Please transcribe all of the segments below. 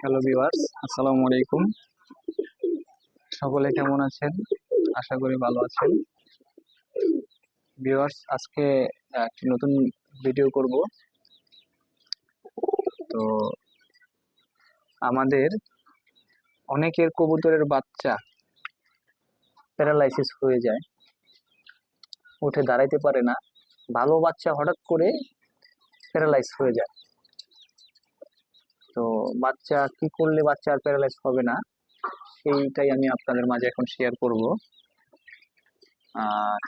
Hello viewers আসসালামু আলাইকুম সকলে কেমন আছেন? আশা করি ভালো আছেন। ভিউয়ার্স আজকে একটি নতুন ভিডিও করব। তো, আমাদের অনেকের কবুতরের বাচ্চা প্যারালাইসিস হয়ে যায়। উঠে দাঁড়াইতে পারে না। ভালো বাচ্চা হঠাৎ করে প্যারালাইজ হয়ে যায়। তো বাচ্চা কি করলে বাচ্চা আর প্যারালাইজ হবে না? সেইটাই আমি আপনাদের মাঝে এখন শেয়ার করব।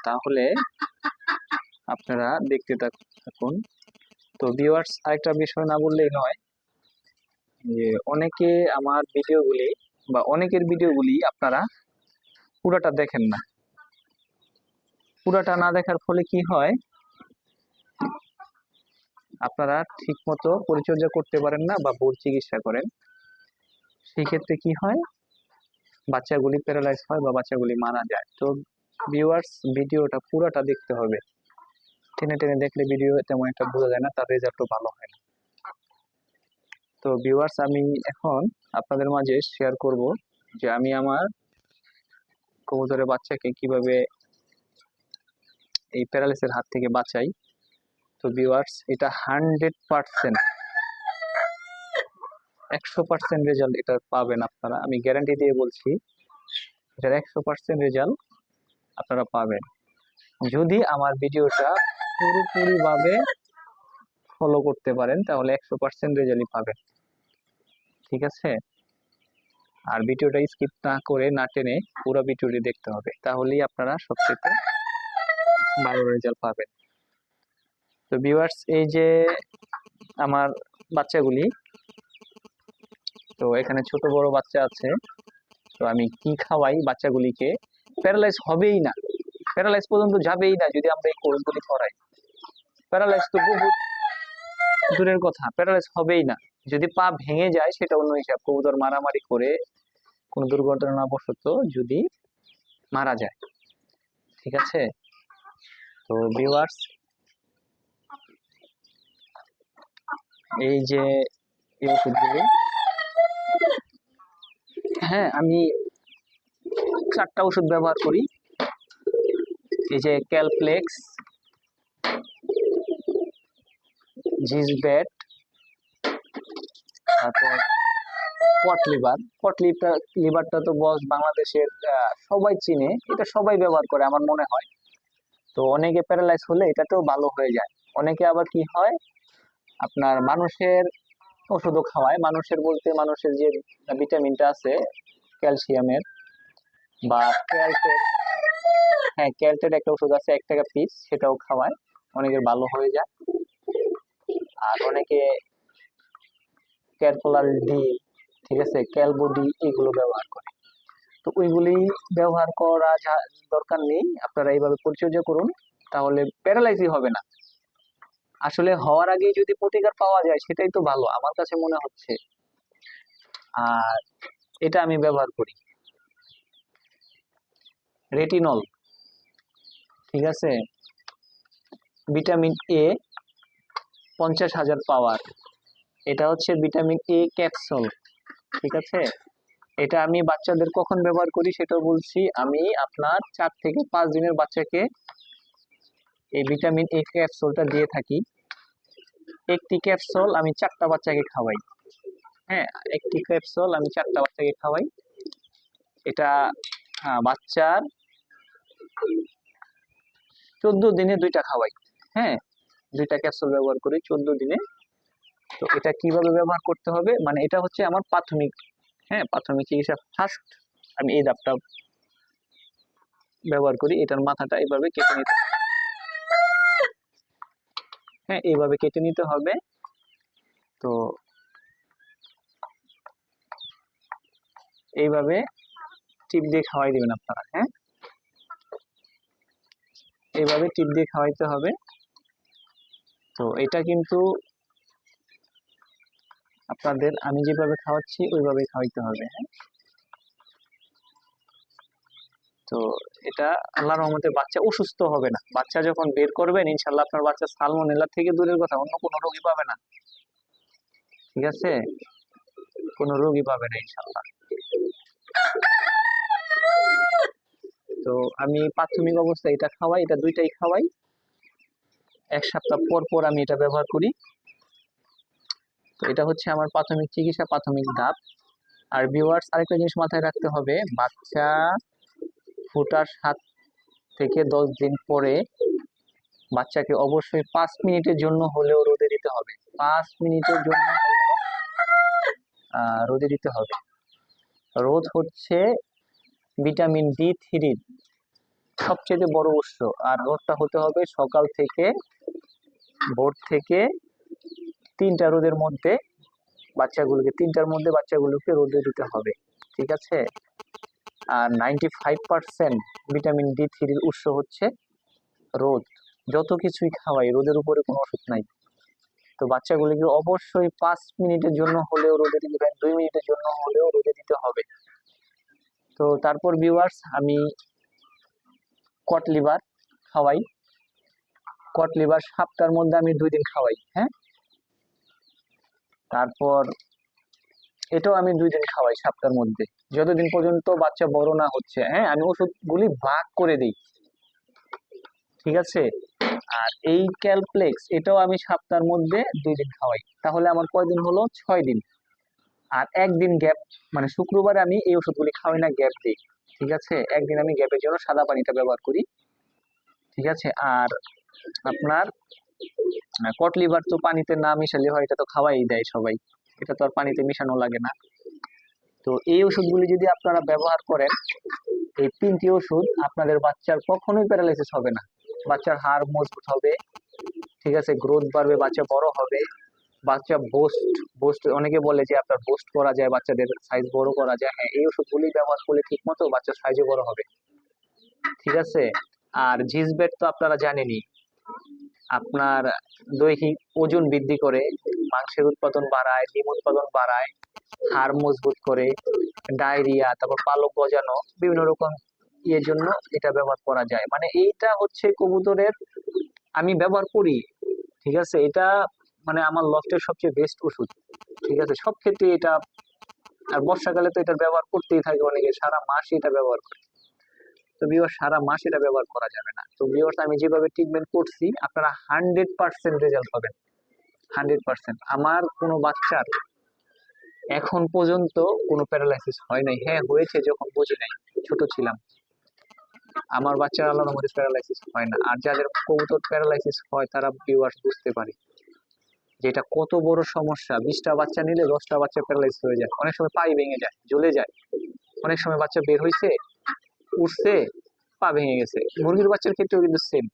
তাহলে আপনারা দেখতে থাকুন। তো ভিউয়ার্স আরেকটা বিষয় না বললেই নয়, যে অনেকে আমার ভিডিওগুলি বা অনেকের ভিডিওগুলি আপনারা পুরাটা দেখেন না। পুরাটা না দেখার ফলে কি হয়? আপনারা ঠিক মতো পরিচর্যা করতে পারেন না বা ভুল চিকিৎসা করেন সেই ক্ষেত্রে কি হয়? বাচ্চাগুলি প্যারালাইজ হয় বা বাচ্চাগুলি মারা যায়। তো ভিউয়ার্স ভিডিওটা পুরোটা দেখতে হবে। টেনে টেনে দেখলে ভিডিও তেমন একটা বোঝা যায় না, তার রেজাল্টও ভালো হয় না। তো ভিউয়ার্স আমি এখন আপনাদের মাঝে শেয়ার করব যে আমি আমার কবুতরের বাচ্চাকে কীভাবে এই প্যারালাইসের হাত থেকে বাঁচাই। তো ভিউয়ার্স এটা হান্ড্রেড পার্সেন্ট একশো পার্সেন্ট রেজাল্ট এটা পাবেন আপনারা। আমি গ্যারান্টি দিয়ে বলছি, এটার একশো পার্সেন্ট রেজাল্ট আপনারা পাবেন। যদি আমার ভিডিওটা পুরোপুরিভাবে ফলো করতে পারেন, তাহলে একশো পার্সেন্ট রেজাল্টই পাবেন। ঠিক আছে? আর ভিডিওটা স্কিপ না করে, না টেনে পুরো ভিডিওটি দেখতে হবে। তাহলেই আপনারা সবচেয়ে ভালো রেজাল্ট পাবেন। তো ভিউয়ার্স এই যে আমার বাচ্চাগুলি, তো এখানে ছোট বড় বাচ্চা আছে, তো আমি কি খাওয়াই বাচ্চাগুলিকে? প্যারালাইজ হবেই না। প্যারালাইজ পর্যন্ত যাবেই না যদি আমরা এই কোর্সগুলি করাই। প্যারালাইজ তো বহু দূরের কথা প্যারালাইজ হবেই না। যদি পা ভেঙে যায়, সেটা অন্য হিসাব। কবুতর মারামারি করে কোনো দুর্ঘটনাবশত যদি মারা যায়। ঠিক আছে? তো ভিউয়ার্স এই যে, এই হ্যাঁ আমি চারটা ওষুধ ব্যবহার করি। এই যে ক্যালপ্লেক্স জিসব্যাট তারপর পট লিভার। পট লিভার লিভারটা তো বস বাংলাদেশের সবাই চিনে, এটা সবাই ব্যবহার করে আমার মনে হয়। তো অনেকে প্যারালাইজ হলে এটাতেও ভালো হয়ে যায়। অনেকে আবার কি হয় আপনার মানুষের ওষুধও খাওয়ায়। মানুষের বলতে মানুষের যে ভিটামিনটা আছে, ক্যালসিয়ামের বা ক্যালটেট হ্যাঁ ক্যালটেট একটা ওষুধ আছে, এক টাকা পিস সেটাও খাওয়ায়। অনেকের ভালো হয়ে যায়। আর অনেকে ক্যারপোলার ডি, ঠিক আছে ক্যালবোডি এগুলো ব্যবহার করে। তো ওইগুলি ব্যবহার করা দরকার নেই। আপনারা এইভাবে পরিচর্যা করুন, তাহলে প্যারালাইসই হবে না। আসলে হওয়ার আগেই যদি প্রতিকার পাওয়া যায়, সেটাই তো ভালো, আমার কাছে মনে হচ্ছে। আর এটা আমি ব্যবহার করি। রেটিনল ঠিক আছে? ভিটামিন এ পঞ্চাশ হাজার পাওয়ার এটা হচ্ছে ভিটামিন এ ক্যাপসুল ঠিক আছে? এটা আমি বাচ্চাদের কখন ব্যবহার করি সেটা বলছি। আমি আপনার চার থেকে পাঁচ দিনের বাচ্চাকে এই ভিটামিন এ ক্যাপসুলটা দিয়ে থাকি। একটি ক্যাপসুল আমি চারটা বাচ্চাকে খাওয়াই। হ্যাঁ একটি ক্যাপসুল আমি চারটা বাচ্চাকে খাওয়াই। এটা বাচ্চার চোদ্দ দিনে দুইটা খাওয়াই। হ্যাঁ দুইটা ক্যাপসুল ব্যবহার করি চোদ্দ দিনে। তো এটা কীভাবে ব্যবহার করতে হবে? মানে এটা হচ্ছে আমার প্রাথমিক হ্যাঁ প্রাথমিক চিকিৎসা ফার্স্ট আমি এই দাপটা ব্যবহার করি। এটার মাথাটা এইভাবে কেটে নিতে হ্যাঁ এইভাবে কেটে নিতে হবে। তো এইভাবে টিপ দিয়ে খাওয়াই দেবেন আপনারা হ্যাঁ? এইভাবে টিপ দিয়ে খাওয়াইতে হবে। তো এটা কিন্তু আপনাদের আমি যেভাবে খাওয়াচ্ছি ওইভাবে খাওয়াইতে হবে হ্যাঁ? তো এটা আল্লাহর রহমতে বাচ্চা অসুস্থ হবে না। বাচ্চা যখন বের করবেন ইনশাল্লাহ আপনার বাচ্চা সালমোনেলা থেকে দূরের কথা, অন্য কোনো রোগী পাবে না। ঠিক আছে? কোনো রোগী পাবে না ইনশাল্লাহ তো আমি প্রাথমিক অবস্থায় এটা খাওয়াই, এটা দুইটাই খাওয়াই। এক সপ্তাহ পর পর আমি এটা ব্যবহার করি। তো এটা হচ্ছে আমার প্রাথমিক চিকিৎসা, প্রাথমিক ধাপ। আর ভিউয়ার্স আরেকটা জিনিস মাথায় রাখতে হবে, বাচ্চা ফুটার সাত থেকে দশ দিন পরে বাচ্চাকে অবশ্যই পাঁচ মিনিটের জন্য হলেও রোদে দিতে হবে। পাঁচ মিনিটের জন্য রোদে দিতে হবে। রোদ হচ্ছে ভিটামিন ডি থ্রির সবচেয়ে বড় উৎস। আর রোদটা হতে হবে সকাল থেকে ভোর থেকে তিনটা রোদের মধ্যে বাচ্চাগুলোকে, তিনটার মধ্যে বাচ্চাগুলোকে রোদে দিতে হবে। ঠিক আছে? আর ninety five percent vitamin D থ্রির উৎস হচ্ছে রোদ। যত কিছুই খাওয়াই, রোদের উপরে কোনো ওষুধ নাই। তো বাচ্চাগুলিকে অবশ্যই পাঁচ মিনিটের জন্য হলেও রোদে দিতে পারেন দুই মিনিটের জন্য হলেও রোদে দিতে হবে। তো তারপর ভিউয়ার্স আমি কট লিভার খাওয়াই। কট লিভার সপ্তাহের মধ্যে আমি দুই দিন খাওয়াই হ্যাঁ? তারপর এটাও আমি দুই দিন খাওয়াই সপ্তাহের মধ্যে। যতদিন পর্যন্ত বাচ্চা বড় না হচ্ছে হ্যাঁ আমি ওষুধগুলি ভাগ করে দিই। ঠিক আছে? আর এই ক্যালপ্লেক্স, এটাও আমি সপ্তাহের মধ্যে দুই দিন খাওয়াই। তাহলে আমার কয়দিন হলো? ছয় দিন। আর একদিন গ্যাপ মানে শুক্রবারে আমি এই ওষুধগুলি খাওয়াই না, গ্যাপ দিই। ঠিক আছে? একদিন আমি গ্যাপের জন্য সাদা পানিটা ব্যবহার করি। ঠিক আছে? আর আপনার কট লিভার তো পানিতে না মিশালে হয়, এটা তো খাওয়াই দেয় সবাই। এটা তো আর পানিতে মিশানো লাগে না। তো এই ওষুধগুলি যদি আপনারা ব্যবহার করেন, এই তিনটি ওষুধ আপনাদের বাচ্চার কখনোই প্যারালাইসিস হবে না। বাচ্চার হাড় মজবুত হবে, ঠিক আছে? গ্রোথ বাড়বে, বাচ্চা বড় হবে। বাচ্চা বোস্ট বোস্ট অনেকে বলে যে আপনার বোস্ট করা যায়, বাচ্চাদের সাইজ বড় করা যায়। হ্যাঁ এই ওষুধগুলি ব্যবহার করলে ঠিক মতো বাচ্চার সাইজও বড় হবে। ঠিক আছে? আর জিসবেট তো আপনারা জানেনই। আপনার দৈহিক ওজন বৃদ্ধি করে, মাংসের উৎপাদন বাড়ায়, ডিম উৎপাদন বাড়ায়, হাড় মজবুত করে, ডায়রিয়া, তারপর পালক গজানো, বিভিন্ন রকম ইয়ের জন্য এটা ব্যবহার করা যায়। মানে এইটা হচ্ছে কবুতরের আমি ব্যবহার করি, ঠিক আছে? এটা মানে আমার লফটের সবচেয়ে বেস্ট ওষুধ, ঠিক আছে? সব ক্ষেত্রে এটা, আর বর্ষাকালে তো এটার ব্যবহার করতেই থাকে অনেকে, সারা মাস এটা ব্যবহার করে। তো ভিউয়ার সারা মাস এটা ব্যবহার করা যাবে না। তো ভিউয়ার্স আমি যেভাবে ট্রিটমেন্ট করছি, আপনারা হান্ড্রেড পার্সেন্ট রেজাল্ট পাবেন। হান্ড্রেড পার্সেন্ট আমার কোনো বাচ্চার এখন পর্যন্ত কোনো প্যারালাইসিস হয় নাই। হ্যাঁ হয়েছে যখন বুঝি নাই, ছোট ছিলাম। আমার বাচ্চার আল্লাহর মধ্যে প্যারালাইসিস হয় না। আর যাদের কবুতর প্যারালাইসিস হয়, তারা ভিউয়ার্স বুঝতে পারে। যে এটা কত বড় সমস্যা। বিশটা বাচ্চা নিলে দশটা বাচ্চা প্যারালাইজ হয়ে যায়। অনেক সময় পাই ভেঙে যায়, জ্বলে যায়। অনেক সময় বাচ্চা বের হয়েছে উঠছে পা ভেঙে গেছে। মুরগির বাচ্চার ক্ষেত্রেও কিন্তু সেম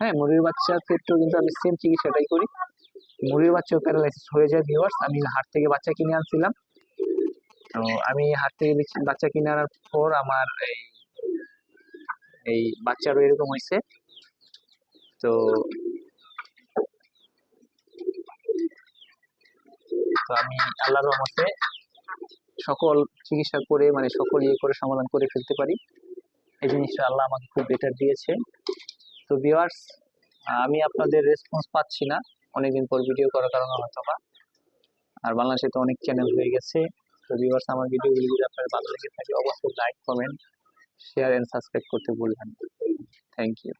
হ্যাঁ মুরগির বাচ্চার ক্ষেত্রেও কিন্তু আমি সেম চিকিৎসাটাই করি। মুরগির বাচ্চাও প্যারালাইসিস হয়ে যায় ভিউয়ার্স আমি হাট থেকে বাচ্চা কিনে আনছিলাম। তো আমি হাট থেকে বাচ্চা কিনে আনার পর আমার এই এই বাচ্চারও এরকম হয়েছে। তো আমি আল্লাহর রহমতে সকল চিকিৎসা করে মানে সকল ইয়ে করে সমাধান করে ফেলতে পারি। এই জিনিসটা আল্লাহ আমাকে খুব বেটার দিয়েছে। তো ভিওয়ার্স আমি আপনাদের রেসপন্স পাচ্ছি না। অনেকদিন পর ভিডিও করার কারণে হয়তো বা আর বাংলাদেশে তো অনেক চ্যানেল হয়ে গেছে। তো ভিওয়ার্স আমার ভিডিওগুলি যদি আপনার ভালো লেগে থাকে, অবশ্যই like comment share and subscribe করতে ভুলবেন থ্যাংক ইউ